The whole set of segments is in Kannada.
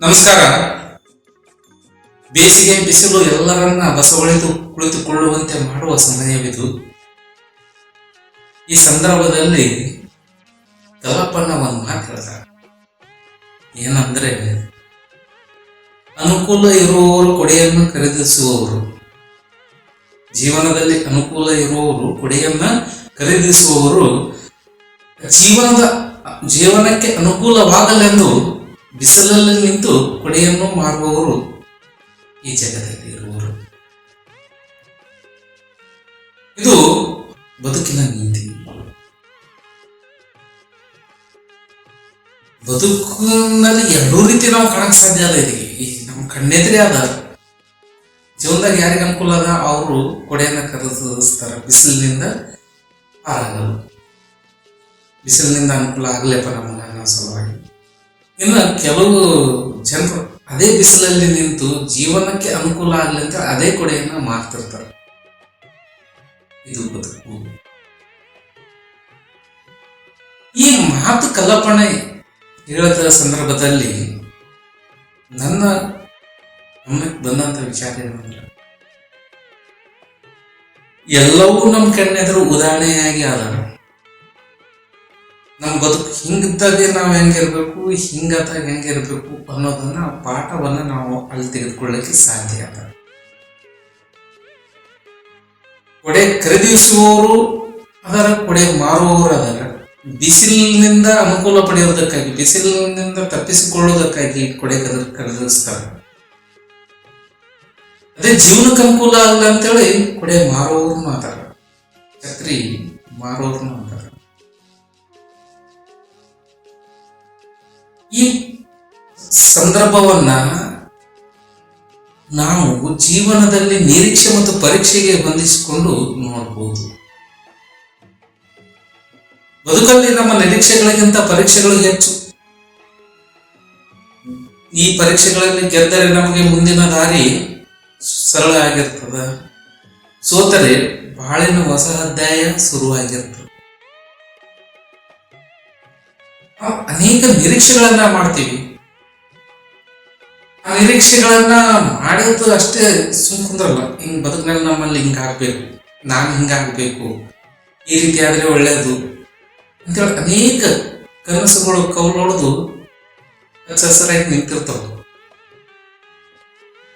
ನಮಸ್ಕಾರ. ಬೇಸಿಗೆ, ಬಿಸಿಲು ಎಲ್ಲರನ್ನ ಬಸವಳಿದು ಕುಳಿತುಕೊಳ್ಳುವಂತೆ ಮಾಡುವ ಸಮಯವಿದು. ಈ ಸಂದರ್ಭದಲ್ಲಿ ಕಲಪನ್ನವನ್ನು ಹೇಳ್ತಾರೆ ಏನಂದ್ರೆ, ಅನುಕೂಲ ಇರುವವರು ಕೊಡೆಯನ್ನು ಖರೀದಿಸುವವರು. ಜೀವನದಲ್ಲಿ ಅನುಕೂಲ ಇರುವವರು ಕೊಡೆಯನ್ನ ಖರೀದಿಸುವವರು, ಜೀವನದ, ಜೀವನಕ್ಕೆ ಅನುಕೂಲವಾಗಲೆಂದು ಬಿಸಿಲಲ್ಲಿ ನಿಂತು ಕೊಡೆಯನ್ನು ಮಾರುವವರು ಈ ಜಗದಲ್ಲಿ ಇರುವರು. ಇದು ಬದುಕಿನ ನೀತಿ. ಬದುಕಿನಲ್ಲಿ ಎರಡೂ ರೀತಿ ನಾವು ಕಾಣಕ್ ಸಾಧ್ಯ ಅದ ಇದೆ ನಮ್ಮ ಕಣ್ಣೆದ್ರೆ ಅದ ಜೀವನದಾಗ ಯಾರಿಗೆ ಅನುಕೂಲ ಅದ? ಅವರು ಕೊಡೆಯನ್ನ ಕರೆಸ್ತಾರೆ ಬಿಸಿಲಿನಿಂದ ಆರಾಗಲು ಬಿಸಿಲಿನಿಂದ ಅನುಕೂಲ ಆಗ್ಲೇಪ್ಪ ನಮ್ಗೆ ಸಲುವಾಗಿ. ಇನ್ನು ಕೆಲವು ಜನರು ಅದೇ ಬಿಸಿಲಲ್ಲಿ ನಿಂತು ಜೀವನಕ್ಕೆ ಅನುಕೂಲ ಆಗಲಿ ಅಂತ ಅದೇ ಕೊಡೆಯನ್ನ ಮಾರ್ತಿರ್ತಾರೆ ಇದು ಬದುಕು ಈ ಮಾತು ಕಲ್ಪನೆ ಹೇಳದ ಸಂದರ್ಭದಲ್ಲಿ ನನ್ನ ಗಮನಕ್ಕೆ ಬಂದಂತ ವಿಚಾರ ಏನಂದ್ರೆ, ಎಲ್ಲವೂ ನಮ್ಮ ಕಣ್ಣೆದುರು ಉದಾಹರಣೆಯಾಗಿ ಆದಾರ ನಮ್ಮ ಬದುಕು ಹಿಂಗಿದ್ದಾಗೆ ನಾವು ಹೆಂಗಿರ್ಬೇಕು ಹಿಂಗಾದಾಗ ಹೆಂಗಿರ್ಬೇಕು ಅನ್ನೋದನ್ನ ಪಾಠವನ್ನ ನಾವು ಅಲ್ಲಿ ತೆಗೆದುಕೊಳ್ಳಕ್ಕೆ ಸಾಧ್ಯ ಅದ. ಕೊಡೆ ಖರೀದಿಸುವವರು ಅದರ, ಕೊಡೆ ಮಾರುವವರು ಅದರ. ಬಿಸಿಲಿನಿಂದ ಅನುಕೂಲ ಪಡೆಯುವುದಕ್ಕಾಗಿ, ಬಿಸಿಲಿನಿಂದ ತಪ್ಪಿಸಿಕೊಳ್ಳುವುದಕ್ಕಾಗಿ ಕೊಡೆ ಖರೀ- ಖರೀದಿಸ್ತಾರೆ. ಅದೇ ಜೀವನಕ್ಕೆ ಅನುಕೂಲ ಆಗಲ್ಲ ಅಂತೇಳಿ ಕೊಡೆ ಮಾರುವವರು ಮಾತಾಡ ಛತ್ರಿ ಮಾರುವವರು ಮಾತಾಡ ಈ ಸಂದರ್ಭವನ್ನ ನಾವು ಜೀವನದಲ್ಲಿ ನಿರೀಕ್ಷೆ ಮತ್ತು ಪರೀಕ್ಷೆಗೆ ಬಂಧಿಸಿಕೊಂಡು ನೋಡಬಹುದು ಬದುಕಲ್ಲಿ ನಮ್ಮ ನಿರೀಕ್ಷೆಗಳಿಗಿಂತ ಪರೀಕ್ಷೆಗಳು ಹೆಚ್ಚು. ಈ ಪರೀಕ್ಷೆಗಳಲ್ಲಿ ಗೆದ್ದರೆ ನಮಗೆ ಮುಂದಿನ ದಾರಿ ಸರಳ ಆಗಿರ್ತದ. ಸೋತರೆ ಬಾಳಿನ ಹೊಸ ಅಧ್ಯಾಯ ಶುರುವಾಗಿರ್ತದೆ. ಅನೇಕ ನಿರೀಕ್ಷೆಗಳನ್ನ ಮಾಡ್ತೀವಿ. ಆ ನಿರೀಕ್ಷೆಗಳನ್ನ ಮಾಡೋದು ಅಷ್ಟೇ ಸುಮ್ ಹಿಂಗ್ ಬದುಕಿನಲ್ಲಿ ನಮ್ಮಲ್ಲಿ ಹಿಂಗ ಆಗ್ಬೇಕು. ನಾನು ಹಿಂಗಾಗ್ಬೇಕು ಈ ರೀತಿ ಆದ್ರೆ ಒಳ್ಳೇದು. ಅಂತೇಳಿ ಅನೇಕ ಕನಸುಗಳು ಕೌಲೊಡೆದು ಹಸರಾಗಿ ನಿಂತಿರ್ತಾವ.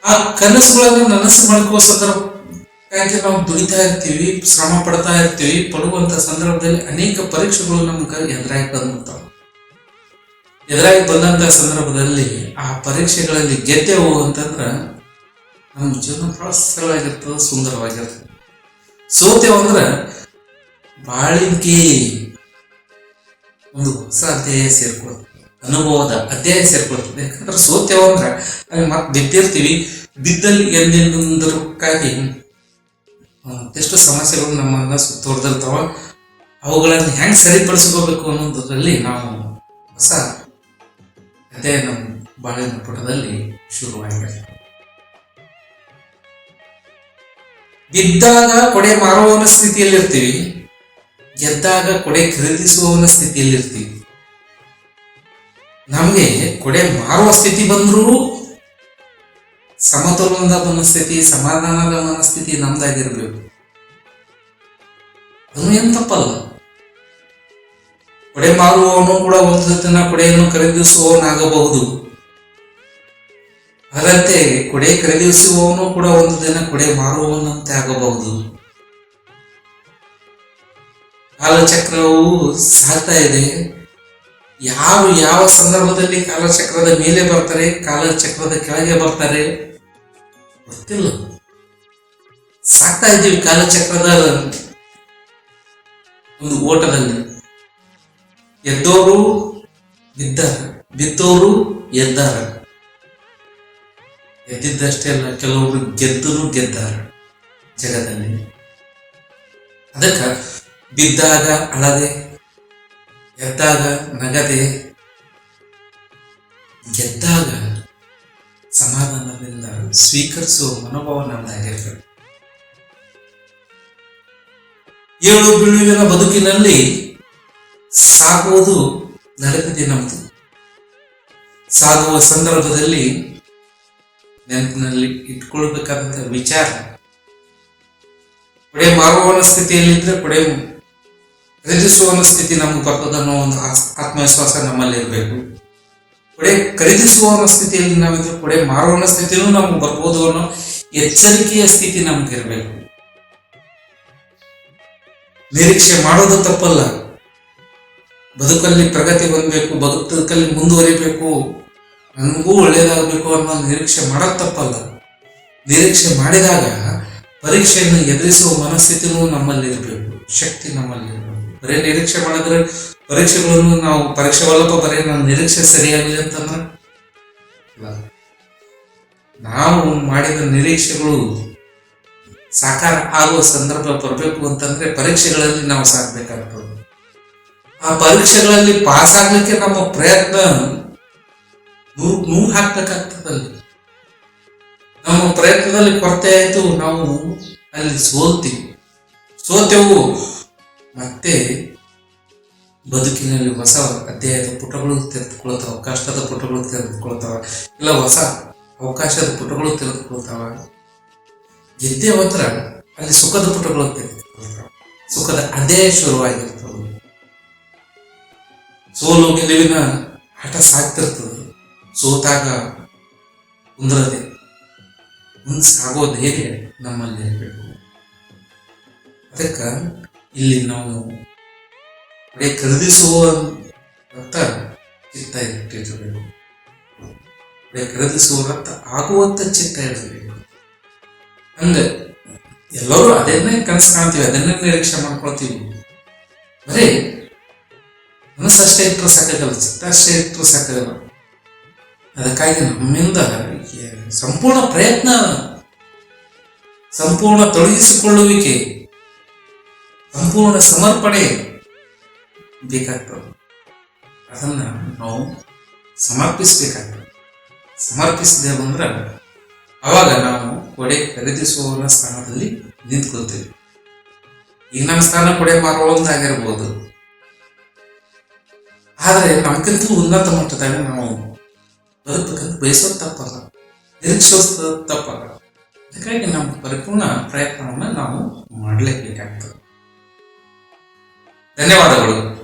ಆ ಕನಸುಗಳನ್ನು ನನಸು ಮಾಡ್ಕೋಸೋದ್ರಕ್ಕಾಗಿ ನಾವು ದುಡಿತಾ ಇರ್ತೀವಿ, ಶ್ರಮ ಪಡ್ತಾ ಇರ್ತೀವಿ, ಪಡುವಂತ ಸಂದರ್ಭದಲ್ಲಿ ಅನೇಕ ಪರೀಕ್ಷೆಗಳು ನಮ್ಗೆ ಎದುರಾಗಿ ಬಂದಿರ್ತಾವ ಎದುರಾಗಿ ಬಂದಂತ ಸಂದರ್ಭದಲ್ಲಿ ಆ ಪರೀಕ್ಷೆಗಳಲ್ಲಿ ಗೆದ್ದೆವು ಅಂತಂದ್ರೆ ನಮ್ಮ ಜೀವನ ಬಹಳ ಸರಳವಾಗಿರ್ತದೆ, ಸುಂದರವಾಗಿರ್ತದೆ. ಸೋತೆವು ಅಂದ್ರೆ ಬಾಳಿಕೆ. ಒಂದು ಹೊಸ ಅಧ್ಯಾಯ ಸೇರ್ಕೊಳ್ತದೆ, ಅನುಭವದ ಅಧ್ಯಾಯ ಸೇರ್ಕೊಳ್ತದೆ. ಯಾಕಂದ್ರೆ ಸೋತೆವು ಅಂದ್ರೆ ಅಲ್ಲಿ ಮತ್ತೆ ಬಿದ್ದಿರ್ತೀವಿ, ಬಿದ್ದಲ್ಲಿ ಎಂದೆಂದರಕ್ಕಾಗಿ ಎಷ್ಟು ಸಮಸ್ಯೆಗಳು ನಮ್ಮನ್ನ ಸುತ್ತೋರ್ದಿರ್ತಾವ ಅವುಗಳನ್ನು ಹೆಂಗೆ ಸರಿಪಡಿಸ್ಕೋಬೇಕು ಅನ್ನೋದರಲ್ಲಿ ನಾವು ಹೊಸ ಅದೇ ನಮ್ಮ ಬಾಳಿನ ಪುಟದಲ್ಲಿ ಶುರುವಾಗಿದೆ. ಬಿದ್ದಾಗ ಕೊಡೆ ಮಾರುವವನ ಸ್ಥಿತಿಯಲ್ಲಿರ್ತೀವಿ. ಗೆದ್ದಾಗ ಕೊಡೆ ಖರೀದಿಸುವವನ ಸ್ಥಿತಿಯಲ್ಲಿರ್ತೀವಿ. ನಮಗೆ ಕೊಡೆ ಮಾರುವ ಸ್ಥಿತಿ ಬಂದರೂ ಸಮತೋಲನದ ಮನಸ್ಥಿತಿ ಸಮಾಧಾನದ ಮನಸ್ಥಿತಿ ನಮ್ದಾಗಿರ್ಬೇಕು. ಅದು ಏನು ತಪ್ಪಲ್ಲ. ಕೊಡೆ ಮಾರುವವನು ಕೂಡ ಒಂದು ದಿನ ಕೊಡೆಯನ್ನು ಖರೀದಿಸುವವನಾಗಬಹುದು. ಅದರಂತೆ ಕೊಡೆ ಖರೀದಿಸುವವನು ಕೂಡ ಒಂದು ದಿನ ಕೊಡೆ ಮಾರುವವನಂತೆ ಆಗಬಹುದು. ಕಾಲಚಕ್ರವು ಸಾಗ್ತಾ ಇದೆ. ಯಾರು ಯಾವ ಸಂದರ್ಭದಲ್ಲಿ ಕಾಲಚಕ್ರದ ಮೇಲೆ ಬರ್ತಾರೆ, ಕಾಲಚಕ್ರದ ಕೆಳಗೆ ಬರ್ತಾರೆ, ಗೊತ್ತಿಲ್ಲ. ಸಾಕ್ತಾ ಇದ್ದೀವಿ ಕಾಲಚಕ್ರದ ಒಂದು ಓಟದಲ್ಲಿ. ಎದ್ದೋರು ಬಿದ್ದ ಬಿದ್ದೋರು ಎದ್ದಾರ. ಎದ್ದಿದ್ದಷ್ಟೇ ಅಲ್ಲ ಕೆಲವರು ಗೆದ್ದರು ಗೆದ್ದಾರ ಜಗದಲ್ಲಿ ಅದಕ್ಕ ಬಿದ್ದಾಗ ಅಳದೆ, ಎದ್ದಾಗ ನಗದೆ ಗೆದ್ದಾಗ ಸಮಾಧಾನದಿಂದ ಸ್ವೀಕರಿಸುವ ಮನೋಭಾವ ನಮ್ದಾಗಿರ್ತದೆ ಏಳು ಬೀಳುವಿನ ಬದುಕಿನಲ್ಲಿ ಸಾಗುವುದು ನಡೆದಿದೆ ನಮ್ಮದು ಸಾಗುವ ಸಂದರ್ಭದಲ್ಲಿ ನೆನಪಿನಲ್ಲಿ ಇಟ್ಕೊಳ್ಬೇಕಾದಂತ ವಿಚಾರ. ಕೊಡೆ ಮಾರುವವನ ಸ್ಥಿತಿಯಲ್ಲಿದ್ರೆ ಕೊಡೆ ಖರೀದಿಸುವವನ ಸ್ಥಿತಿ ನಮ್ಗೆ ಬರ್ತದ ಅನ್ನೋ ಒಂದು ಆತ್ಮವಿಶ್ವಾಸ ನಮ್ಮಲ್ಲಿ ಇರಬೇಕು. ಕೊಡೆ ಖರೀದಿಸುವವನ ಸ್ಥಿತಿಯಲ್ಲಿ ನಾವಿದ್ರೆ ಕೊಡೆ ಮಾರುವವನ ಸ್ಥಿತಿಯೂ ನಮ್ಗೆ ಬರ್ಬೋದು ಅನ್ನೋ ಎಚ್ಚರಿಕೆಯ ಸ್ಥಿತಿ ನಮ್ಗೆ ಇರಬೇಕು. ನಿರೀಕ್ಷೆ ಮಾಡೋದು ತಪ್ಪಲ್ಲ. ಬದುಕಲ್ಲಿ ಪ್ರಗತಿ ಹೊಂದಬೇಕು, ಬದುಕಲ್ಲಿ ಮುಂದುವರಿಬೇಕು, ನನಗೂ ಒಳ್ಳೆಯದಾಗಬೇಕು ಅನ್ನೋ ನಿರೀಕ್ಷೆ ಮಾಡೋದು ತಪ್ಪಲ್ಲ ನಿರೀಕ್ಷೆ ಮಾಡಿದಾಗ ಪರೀಕ್ಷೆಯನ್ನು ಎದುರಿಸುವ ಮನಸ್ಥಿತಿನೂ ನಮ್ಮಲ್ಲಿ ಇರಬೇಕು ಶಕ್ತಿ ನಮ್ಮಲ್ಲಿ ಇರಬೇಕು ಬರೀ ನಿರೀಕ್ಷೆ ಮಾಡಿದ್ರೆ ಪರೀಕ್ಷೆಗಳನ್ನು ನಾವು ಪರೀಕ್ಷೆ ಒಲ್ಲಪ್ಪ ಬರೀ ನಮ್ಮ ನಿರೀಕ್ಷೆ ಸರಿಯಾಗಲಿ ಅಂತಂದ್ರೆ? ನಾವು ಮಾಡಿದ ನಿರೀಕ್ಷೆಗಳು ಸಾಕಾರ ಆಗುವ ಸಂದರ್ಭ ಬರಬೇಕು ಅಂತಂದ್ರೆ ಪರೀಕ್ಷೆಗಳಲ್ಲಿ ನಾವು ಸಾಕ್ಬೇಕಾಗ್ತದೆ. ಆ ಪರೀಕ್ಷೆಗಳಲ್ಲಿ ಪಾಸ್ ಆಗ್ಲಿಕ್ಕೆ ನಮ್ಮ ಪ್ರಯತ್ನ ನೂ ಹಾಕ್ಬೇಕಾಗ್ತದಲ್ಲಿ. ನಮ್ಮ ಪ್ರಯತ್ನದಲ್ಲಿ ಕೊರತೆ ಆಯಿತು, ನಾವು ಅಲ್ಲಿ ಸೋಲ್ತೀವಿ. ಸೋತೆವು. ಮತ್ತೆ ಬದುಕಿನಲ್ಲಿ ಹೊಸ ಅಧ್ಯಾಯದ ಪುಟಗಳು ತೆರೆದುಕೊಳ್ತಾವ ಕಷ್ಟದ ಪುಟಗಳು ತೆರೆದುಕೊಳ್ತಾವ ಇಲ್ಲ ಹೊಸ ಅವಕಾಶದ ಪುಟಗಳು ತೆರೆದುಕೊಳ್ತಾವ ಗೆದ್ದೆ ಹೋದ್ರ ಅಲ್ಲಿ ಸುಖದ ಪುಟಗಳು ತೆರೆದುಕೊಳ್ತಾವ ಸುಖದ ಅಧ್ಯಾಯ ಶುರುವಾಗಿರ್ತವೆ ಸೋಲು ಗೆಲುವಿನ ಹಠ ಸಾಗ್ತಿರ್ತದೆ. ಸೋತಾಗ ಕುಂದ್ರದೆ. ಮುಂದೆ ಸಾಗೋ ಧೈರ್ಯ ನಮ್ಮಲ್ಲಿ ಇರಬೇಕು ಅದಕ್ಕೆ ಇಲ್ಲಿ ನಾವು ಕಡೆ ಖರೀದಿಸುವ ರಕ್ತ ಚಿತ್ತ ಇಟ್ಟಿರಬೇಕು ಕಡೆ ಖರೀದಿಸುವ ರಕ್ತ ಆಗುವಂತ ಚಿತ್ತ ಇರಬೇಕು ಹಂಗೆ ಎಲ್ಲರೂ ಅದನ್ನೇ ಕನಸು ಕಾಣ್ತೀವಿ, ಅದನ್ನೇ ನಿರೀಕ್ಷೆ ಮಾಡ್ಕೊಳ್ತೀವಿ. ಬರೀ ಮನಸ್ಸು ಅಷ್ಟೇ ಇಟ್ಟರೆ ಸಾಕಾಗಲ್ಲ ಚಿತ್ತ ಅಷ್ಟೇ ಇಟ್ಟರೆ ಸಾಕಾಗಲ್ಲ ಅದಕ್ಕಾಗಿ ನಮ್ಮಿಂದ ಸಂಪೂರ್ಣ ಪ್ರಯತ್ನ, ಸಂಪೂರ್ಣ ತೊಡಗಿಸಿಕೊಳ್ಳುವಿಕೆ, ಸಂಪೂರ್ಣ ಸಮರ್ಪಣೆ ಬೇಕಾಗ್ತದೆ. ಅದನ್ನ ನಾವು ಸಮರ್ಪಿಸಬೇಕಾಗ್ತದೆ. ಸಮರ್ಪಿಸಿದೆವು ಅಂದ್ರೆ ಅವಾಗ ನಾವು ಕೊಡೆ ಖರೀದಿಸುವವರ ಸ್ಥಾನದಲ್ಲಿ ನಿಂತ್ಕೊಳ್ತೀವಿ. ಈಗ ನಮ್ಮ ಸ್ಥಾನ ಕೊಡೆ ಮಾರುವಂತಾಗಿರ್ಬೋದು. ಆದರೆ ನಮಗಿಂತ ಉನ್ನತ ಮಟ್ಟದಾಗ ನಾವು ಬದುಕಬೇಕಂತ ಬಯಸೋದು ತಪ್ಪಲ್ಲ. ನಿರೀಕ್ಷಿಸೋದು ತಪ್ಪಲ್ಲ. ಅದಕ್ಕಾಗಿ ನಮ್ಮ ಪರಿಪೂರ್ಣ ಪ್ರಯತ್ನವನ್ನು ನಾವು ಮಾಡಲೇಬೇಕಾಗ್ತದೆ. ಧನ್ಯವಾದಗಳು.